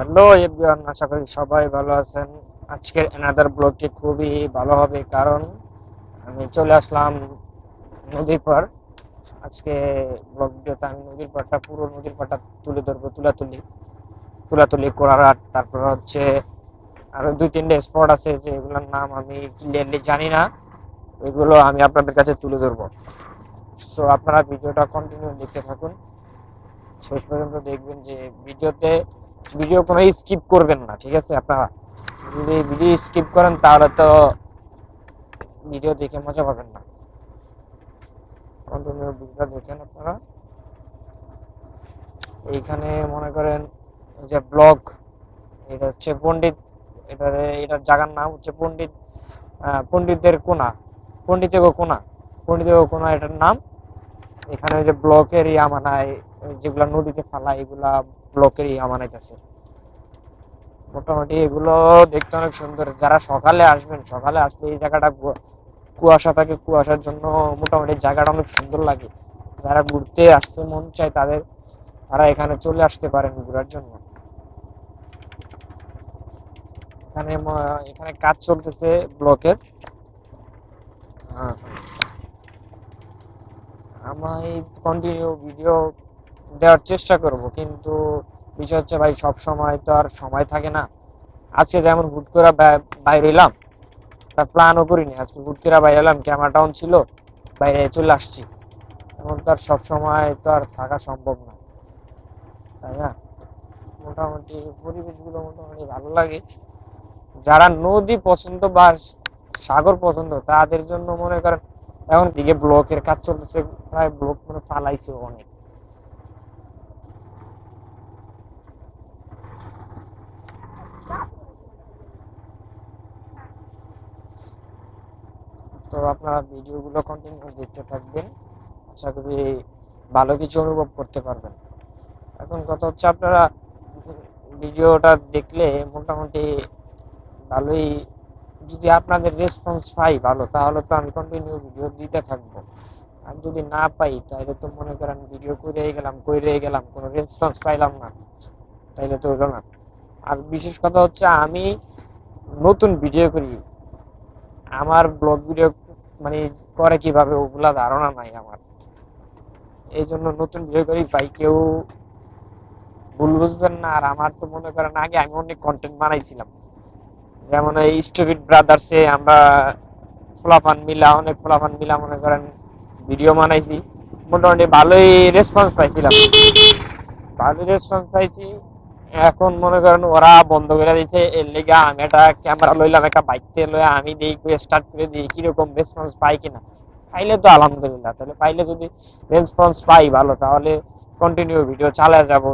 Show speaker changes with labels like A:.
A: Hello everyone, আশা করি সবাই ভালো আছেন। আজকের এনাদার ব্লগটি খুবই ভালো হবে, কারণ আমি চলে আসলাম নদীর পার আজকে ব্লগ ভিডিওতে আমি নদীর পাড়টা, পুরো নদীর পাড়টা তুলে ধরবো, তুলাতুলি। তুলাতুলি করার আর তারপর হচ্ছে আরও দুই, তিনটে স্পট আছে যে এগুলোর নাম আমি ক্লিয়ারলি জানি না। এগুলো আমি আপনাদের কাছে তুলে ধরবো। সো আপনারা ভিডিওটা কন্টিনিউ দেখতে থাকুন। শেষ পর্যন্ত দেখবেন যে ভিডিওতে ভিডিও কোনো স্কিপ করবেন না, ঠিক আছে? আপনারা যদি ভিডিও স্কিপ করেন, তাহলে তো ভিডিও দেখে মজা পাবেন না। কন্টিনিউ ভিডিওটা দেখেন আপনারা। এইখানে মনে করেন যে ব্লগ, এটা হচ্ছে পণ্ডিত এটার এটার জায়গার নাম হচ্ছে পণ্ডিত পণ্ডিতদের কোনা, পণ্ডিতের কোনা পণ্ডিতের কোনা এটার নাম। এখানে যে ব্লকের ইয়া মানায় যেগুলা নদীতে ফালা এগুলা ব্লকের ইয়া মানাইতেছে মোটামুটি এগুলো দেখতে অনেক সুন্দর। যারা সকালে আসবেন, সকালে আসলে এই জায়গাটা কুয়াশা থাকে, কুয়াশার জন্য মোটামুটি জায়গাটা অনেক সুন্দর লাগে। যারা ঘুরতে আসতে মন চায় তাদের, তারা এখানে চলে আসতে পারেন ঘোরার জন্য। এখানে এখানে কাজ চলতেছে ব্লকের। আমি কন্টিনিউ ভিডিও দেওয়ার চেষ্টা করব, কিন্তু বিষয় হচ্ছে ভাই সব সময় তো আর সময় থাকে না। আজকে যেমন হুট করে বাইরে এলাম প্ল্যানও করিনি। আজকে হুট করে বাইরে এলাম ক্যামেরা ডাউন ছিল, বাইরে চলে আসছি। এখন তো আর সব সময় তো আর থাকা সম্ভব না, তাই না? মোটামুটি পরিবেশগুলো মোটামুটি ভালো লাগে। যারা নদী পছন্দ বা সাগর পছন্দ, তাদের জন্য মনে করেন, এখন দিকে ব্লকের কাজ চলতেছে, প্রায় ব্লক মানে ফালাইছে অনেক। তো আপনারা ভিডিওগুলো কন্টিনিউ দেখতে থাকবেন। আশা করি ভালো কিছু অনুভব করতে পারবেন। এখন কথা হচ্ছে আপনারা ভিডিওটা দেখলে মোটামুটি ভালোই যদি আপনাদের রেসপন্স পাই ভালো, তাহলে তো আমি কন্টিনিউ ভিডিও দিতে থাকব। আর যদি না পাই, তাহলে তো মনে করেন ভিডিও করে গেলাম করে গেলাম, কোনো রেসপন্স পাইলাম না, তাইলে তো হলো না। আর বিশেষ কথা হচ্ছে আমি নতুন ভিডিও করি আমার ব্লগ ভিডিও মানে করে কীভাবে ওগুলা ধারণা নাই আমার। এই জন্য নতুন ভিডিও করি, ভাই কেউ ভুল বুঝবেন না। আর আমার তো মনে করেন, আগে আমি অনেক কন্টেন্ট বানাইছিলাম। যেমন এই স্টুপিড ব্রাদার্সে আমরা ফোলাফান মিলা, অনেক ফোলাফান মিলা মনে করেন ভিডিও বানাইছি। মোটামুটি ভালোই রেসপন্স পাইছিলাম। ভালোই রেসপন্স পাইছি। এখন মনে করেন ওরা বন্ধ করে দিয়েছে, এর লেগে আমি একটা ক্যামেরা লইলাম, একটা বাইক তে লয়ে আমি দেখি স্টার্ট করে দিই, কীরকম রেসপন্স পাই কিনা। পাইলে তো আলহামদুলিল্লাহ, তাহলে পাইলে যদি রেসপন্স পাই ভালো, তাহলে কন্টিনিউ ভিডিও চালায় যাব।